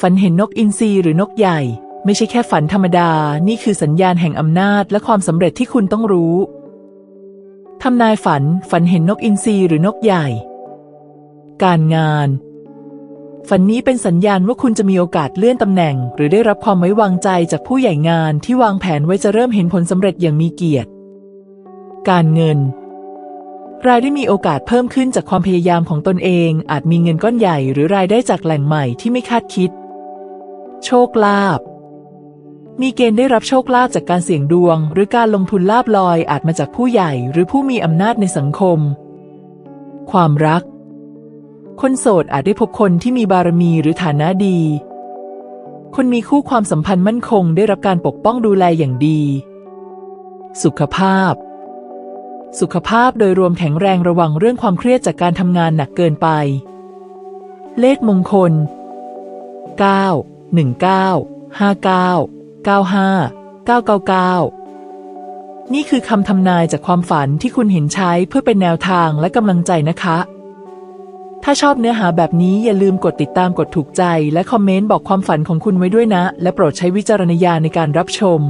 ฝันเห็นนกอินทรีหรือนกใหญ่ ไม่ใช่แค่ฝันธรรมดา นี่คือสัญญาณแห่งอำนาจและความสำเร็จที่คุณต้องรู้ทำนายฝันฝันเห็นนกอินทรีหรือนกใหญ่ การงาน ฝันนี้เป็นสัญญาณว่าคุณจะมีโอกาสเลื่อนตำแหน่ง หรือได้รับความไว้วางใจจากผู้ใหญ่งานที่วางแผนไว้จะเริ่มเห็นผลสำเร็จอย่างมีเกียรติ การเงินรายได้มีโอกาสเพิ่มขึ้นจากความพยายามของตนเอง อาจมีเงินก้อนใหญ่หรือรายได้จากแหล่งใหม่ที่ไม่คาดคิด โชคลาภมีเกณฑ์ได้รับโชคลาภจากการเสี่ยงดวง หรือการลงทุนลาบลอยอาจมาจากผู้ใหญ่ หรือผู้มีอำนาจในสังคม ความรัก คนโสดอาจได้พบคนที่มีบารมีหรือฐานะดี คนมีคู่ความสัมพันธ์มั่นคงได้รับการปกป้องดูแลอย่างดี สุขภาพ สุขภาพโดยรวมแข็งแรงระวังเรื่องความเครียดจากการทำงานหนักเกินไป เลขมงคล 9 19 59 95 999 นี่คือคำทำนายจากความฝันที่คุณเห็นใช้เพื่อเป็นแนวทางและกำลังใจนะคะ ถ้าชอบเนื้อหาแบบนี้อย่าลืมกดติดตามกดถูกใจ และคอมเมนต์บอกความฝันของคุณไว้ด้วยนะ และโปรดใช้วิจารณญาณในการรับชม